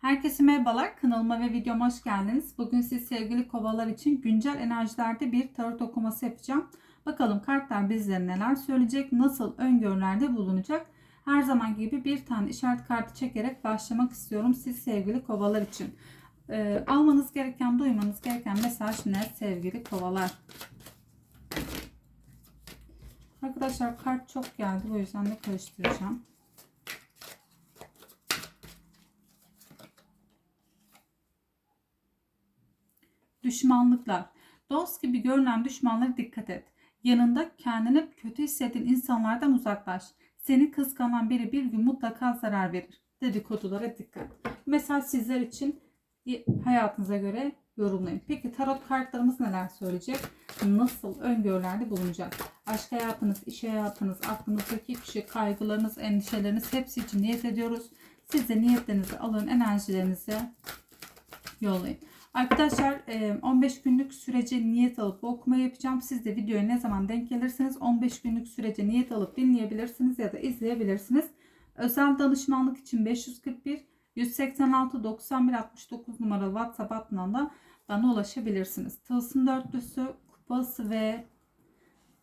Herkese merhabalar. Kanalıma ve videoma hoş geldiniz. Bugün siz sevgili kovalar için güncel enerjilerde bir tarot okuması yapacağım. Bakalım kartlar bizlere neler söyleyecek, nasıl öngörülerde bulunacak. Her zaman gibi bir tane işaret kartı çekerek başlamak istiyorum siz sevgili kovalar için. Ee, almanız gereken, duymanız gereken mesaj ne sevgili kovalar? Arkadaşlar kart çok geldi. O yüzden de karıştıracağım. Düşmanlıklar. Dost gibi görünen düşmanlara dikkat et. Yanında kendini kötü hissettiğin insanlardan uzaklaş. Seni kıskanan biri bir gün mutlaka zarar verir. Dedikodulara dikkat. Mesaj sizler için hayatınıza göre yorumlayın. Peki tarot kartlarımız neler söyleyecek? Nasıl öngörülerde bulunacak? Aşk hayatınız, iş hayatınız, aklınızdaki kişi, kaygılarınız, endişeleriniz hepsi için niyet ediyoruz. Siz de niyetlerinizi alın, enerjilerinizi yollayın. Arkadaşlar 15 günlük sürece niyet alıp bu okumayı yapacağım. Siz de videoya ne zaman denk gelirseniz 15 günlük sürece niyet alıp dinleyebilirsiniz ya da izleyebilirsiniz. Özel danışmanlık için 541 186 91 69 numaralı WhatsApp hattından da bana ulaşabilirsiniz. Tılsım dörtlüsü, kupası ve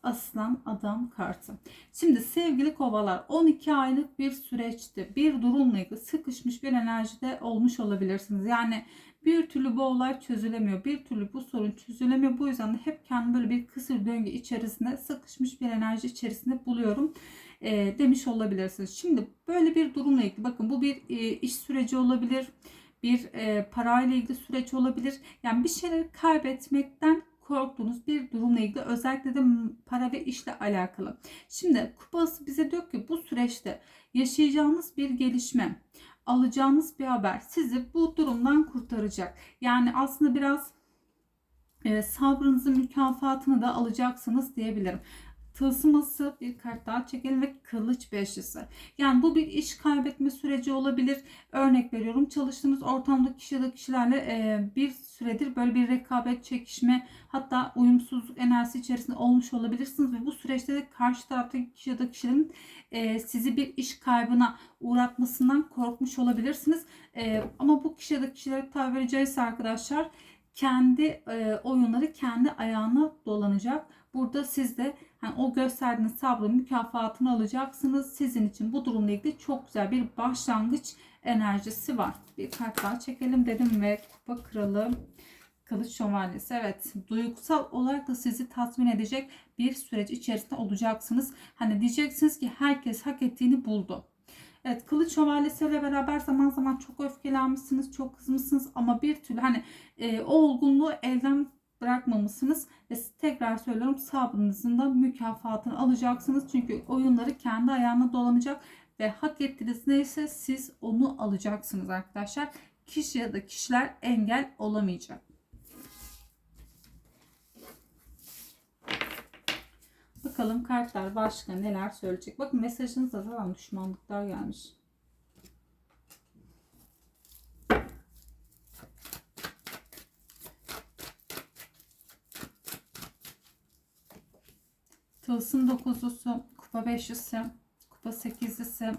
aslan adam kartı. Şimdi sevgili kovalar 12 aylık bir süreçte bir durumla sıkışmış bir enerjide olmuş olabilirsiniz. Yani bir türlü bu olay çözülemiyor. Bir türlü bu sorun çözülemiyor. Bu yüzden de hep kendimi böyle bir kısır döngü içerisinde sıkışmış bir enerji içerisinde buluyorum e, demiş olabilirsiniz. Şimdi böyle bir durumla ilgili bakın bu bir e, iş süreci olabilir. Bir e, parayla ilgili süreç olabilir. Yani bir şeyleri kaybetmekten korktuğunuz bir durumla ilgili özellikle de para ve işle alakalı. Şimdi kupası bize diyor ki bu süreçte yaşayacağınız bir gelişme, alacağınız bir haber sizi bu durumdan kurtaracak. Yani aslında biraz e, sabrınızın mükafatını da alacaksınız diyebilirim tılsıması bir kart daha çekelim ve kılıç beşlisi. Yani bu bir iş kaybetme süreci olabilir. Örnek veriyorum çalıştığınız ortamda kişi kişilerle e, bir süredir böyle bir rekabet, çekişme hatta uyumsuzluk enerjisi içerisinde olmuş olabilirsiniz ve bu süreçte de karşı taraftaki kişi ya da kişilerin e, sizi bir iş kaybına uğratmasından korkmuş olabilirsiniz. E, ama bu kişi ya da kişilere tabiri caizse arkadaşlar kendi oyunları kendi ayağına dolanacak. Burada siz de yani o gösterdiğiniz sabrın mükafatını alacaksınız. Sizin için bu durumla ilgili çok güzel bir başlangıç enerjisi var. Bir kart daha çekelim dedim ve kupa kralı kılıç şövalyesi. Evet duygusal olarak da sizi tatmin edecek bir süreç içerisinde olacaksınız. Hani diyeceksiniz ki herkes hak ettiğini buldu. Evet kılıç şövalyesiyle beraber zaman zaman çok öfkelenmişsiniz, çok kızmışsınız ama bir türlü hani e, o olgunluğu elden bırakmamışsınız ve tekrar söylüyorum sabrınızın da mükafatını alacaksınız. Çünkü oyunları kendi ayağına dolanacak ve hak ettiğiniz neyse siz onu alacaksınız arkadaşlar. Kişi ya da kişiler engel olamayacak. Bakalım kartlar başka neler söyleyecek. Bakın mesajınızda zaten düşmanlıklar gelmiş. Tılsım dokuzlusu, kupa beşlisi, kupa sekizlisi,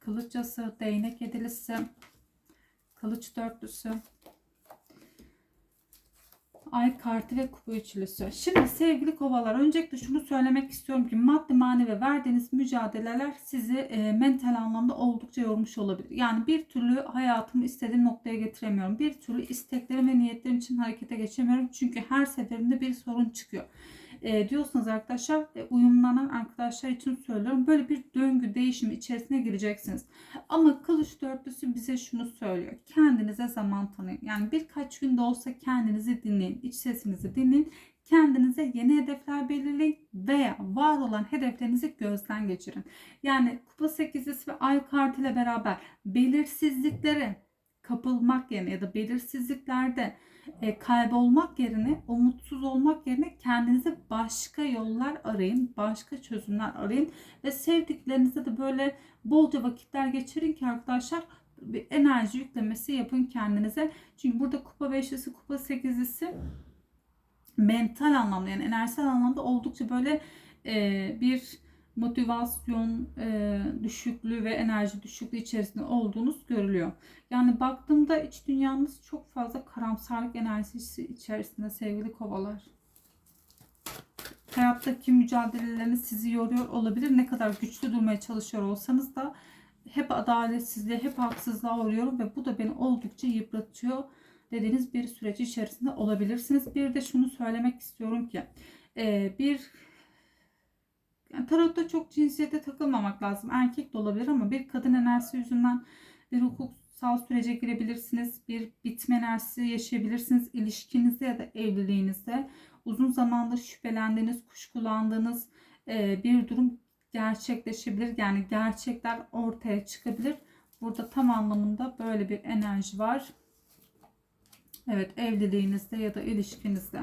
kılıççası, değnek yedilisi, kılıç dörtlüsü, ay kartı ve kupa üçlüsü. Şimdi sevgili kovalar öncelikle şunu söylemek istiyorum ki maddi manevi verdiğiniz mücadeleler sizi e, mental anlamda oldukça yormuş olabilir. Yani bir türlü hayatımı istediğim noktaya getiremiyorum. Bir türlü isteklerim ve niyetlerim için harekete geçemiyorum. Çünkü her seferinde bir sorun çıkıyor e, diyorsanız arkadaşlar e, uyumlanan arkadaşlar için söylüyorum. Böyle bir döngü değişimi içerisine gireceksiniz. Ama kılıç dörtlüsü bize şunu söylüyor. Kendinize zaman tanıyın. Yani birkaç günde olsa kendinizi dinleyin. iç sesinizi dinleyin. Kendinize yeni hedefler belirleyin veya var olan hedeflerinizi gözden geçirin. Yani kupa sekizlisi ve ay kartı ile beraber belirsizliklere kapılmak yerine ya da belirsizliklerde e, kaybolmak yerine, umutsuz olmak yerine kendinize başka yollar arayın, başka çözümler arayın ve sevdiklerinize de böyle bolca vakitler geçirin ki arkadaşlar bir enerji yüklemesi yapın kendinize. Çünkü burada kupa beşlisi, kupa sekizlisi mental anlamda yani enerjisel anlamda oldukça böyle e, bir motivasyon e, düşüklüğü ve enerji düşüklüğü içerisinde olduğunuz görülüyor. Yani baktığımda iç dünyanız çok fazla karamsarlık enerjisi içerisinde sevgili kovalar. Hayattaki mücadeleleriniz sizi yoruyor olabilir. Ne kadar güçlü durmaya çalışıyor olsanız da hep adaletsizliğe, hep haksızlığa uğruyorum ve bu da beni oldukça yıpratıyor dediğiniz bir süreç içerisinde olabilirsiniz. Bir de şunu söylemek istiyorum ki e, bir yani tarotta çok cinsiyete takılmamak lazım. Erkek de olabilir ama bir kadın enerjisi yüzünden bir hukuksal sürece girebilirsiniz. Bir bitme enerjisi yaşayabilirsiniz ilişkinizde ya da evliliğinizde. Uzun zamandır şüphelendiğiniz, kuşkulandığınız e, bir durum gerçekleşebilir. Yani gerçekler ortaya çıkabilir. Burada tam anlamında böyle bir enerji var. Evet evliliğinizde ya da ilişkinizde.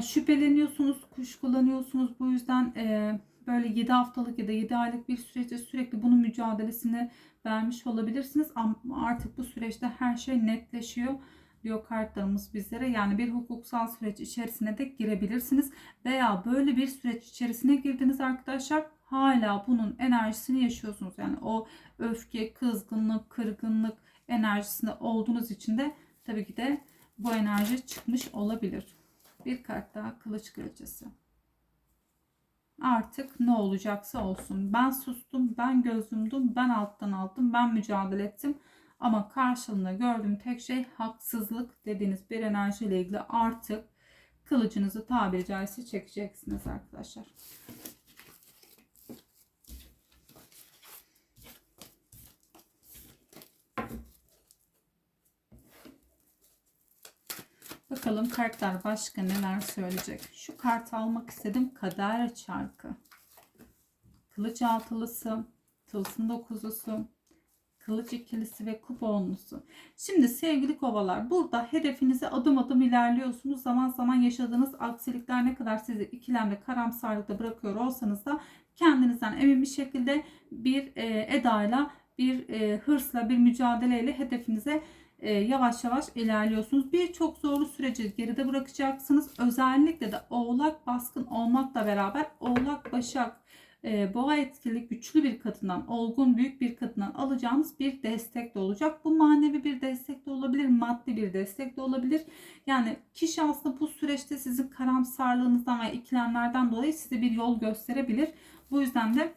Yani şüpheleniyorsunuz, kuşkulanıyorsunuz. Bu yüzden e, böyle 7 haftalık ya da 7 aylık bir süreçte sürekli bunun mücadelesini vermiş olabilirsiniz. Ama artık bu süreçte her şey netleşiyor diyor kartlarımız bizlere. Yani bir hukuksal süreç içerisine de girebilirsiniz. Veya böyle bir süreç içerisine girdiniz arkadaşlar hala bunun enerjisini yaşıyorsunuz. Yani o öfke, kızgınlık, kırgınlık enerjisinde olduğunuz için de tabii ki de bu enerji çıkmış olabilir. Bir kart daha kılıç kraliçesi. Artık ne olacaksa olsun. Ben sustum, ben göz ben alttan aldım, ben mücadele ettim. Ama karşılığında gördüğüm tek şey haksızlık dediğiniz bir enerjiyle ilgili artık kılıcınızı tabiri caizse çekeceksiniz arkadaşlar. Bakalım kartlar başka neler söyleyecek. Şu kartı almak istedim. Kader çarkı. Kılıç altılısı. Tılsım dokuzusu. Kılıç ikilisi ve kupa onlusu. Şimdi sevgili kovalar burada hedefinize adım adım ilerliyorsunuz. Zaman zaman yaşadığınız aksilikler ne kadar sizi ikilemde karamsarlıkta bırakıyor olsanız da kendinizden emin bir şekilde bir e, edayla bir e, hırsla bir mücadeleyle hedefinize e, yavaş yavaş ilerliyorsunuz. Birçok zorlu süreci geride bırakacaksınız. Özellikle de oğlak baskın olmakla beraber oğlak başak e, boğa etkili güçlü bir kadından, olgun büyük bir kadından alacağınız bir destek de olacak. Bu manevi bir destek de olabilir, maddi bir destek de olabilir. Yani kişi aslında bu süreçte sizin karamsarlığınızdan ve ikilemlerden dolayı size bir yol gösterebilir. Bu yüzden de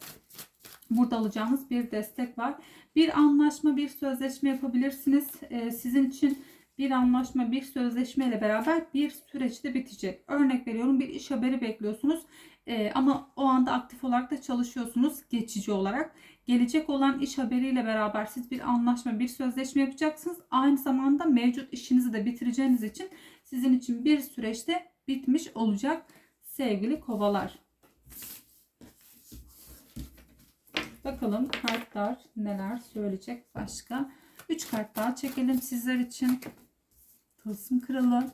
burada alacağınız bir destek var. Bir anlaşma, bir sözleşme yapabilirsiniz. Ee, sizin için bir anlaşma, bir sözleşme ile beraber bir süreçte bitecek. Örnek veriyorum bir iş haberi bekliyorsunuz. Ee, ama o anda aktif olarak da çalışıyorsunuz geçici olarak. Gelecek olan iş haberiyle beraber siz bir anlaşma, bir sözleşme yapacaksınız. Aynı zamanda mevcut işinizi de bitireceğiniz için sizin için bir süreçte bitmiş olacak sevgili kovalar. Bakalım kartlar neler söyleyecek başka. 3 kart daha çekelim sizler için. Tılsım kralı,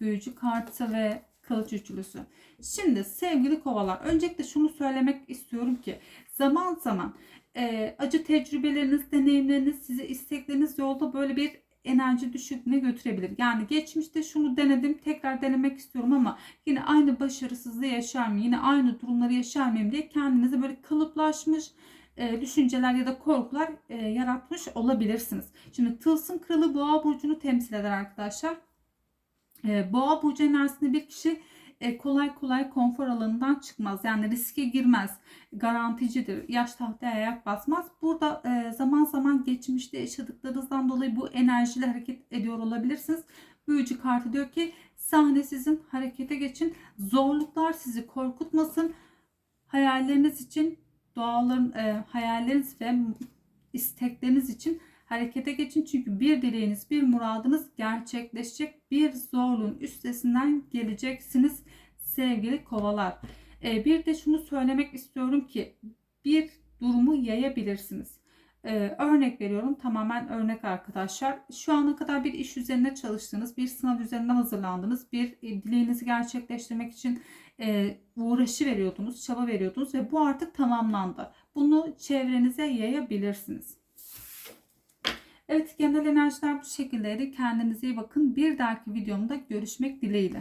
büyücü kartı ve kılıç üçlüsü. Şimdi sevgili kovalar öncelikle şunu söylemek istiyorum ki zaman zaman e, acı tecrübeleriniz, deneyimleriniz, size istekleriniz yolda böyle bir enerji düşüklüğüne götürebilir. Yani geçmişte şunu denedim tekrar denemek istiyorum ama yine aynı başarısızlığı yaşar mıyım? Yine aynı durumları yaşar mıyım diye kendinize böyle kalıplaşmış e, düşünceler ya da korkular e, yaratmış olabilirsiniz. Şimdi tılsım kralı boğa burcunu temsil eder arkadaşlar. E, boğa burcu enerjisinde bir kişi kolay kolay konfor alanından çıkmaz. Yani riske girmez. Garanticidir. Yaş tahtaya ayak basmaz. Burada zaman zaman geçmişte yaşadıklarınızdan dolayı bu enerjiyle hareket ediyor olabilirsiniz. Büyücü kartı diyor ki sahne sizin harekete geçin. Zorluklar sizi korkutmasın. Hayalleriniz için duaların, e, hayalleriniz ve istekleriniz için harekete geçin. Çünkü bir dileğiniz, bir muradınız gerçekleşecek. Bir zorluğun üstesinden geleceksiniz sevgili kovalar. E, bir de şunu söylemek istiyorum ki bir durumu yayabilirsiniz. Ee, örnek veriyorum tamamen örnek arkadaşlar. Şu ana kadar bir iş üzerine çalıştınız, bir sınav üzerine hazırlandınız, bir e, dileğinizi gerçekleştirmek için e, uğraşı veriyordunuz, çaba veriyordunuz ve bu artık tamamlandı. Bunu çevrenize yayabilirsiniz. Evet genel enerjiler bu şekildeydi. Kendinize iyi bakın. Bir dahaki videomda görüşmek dileğiyle.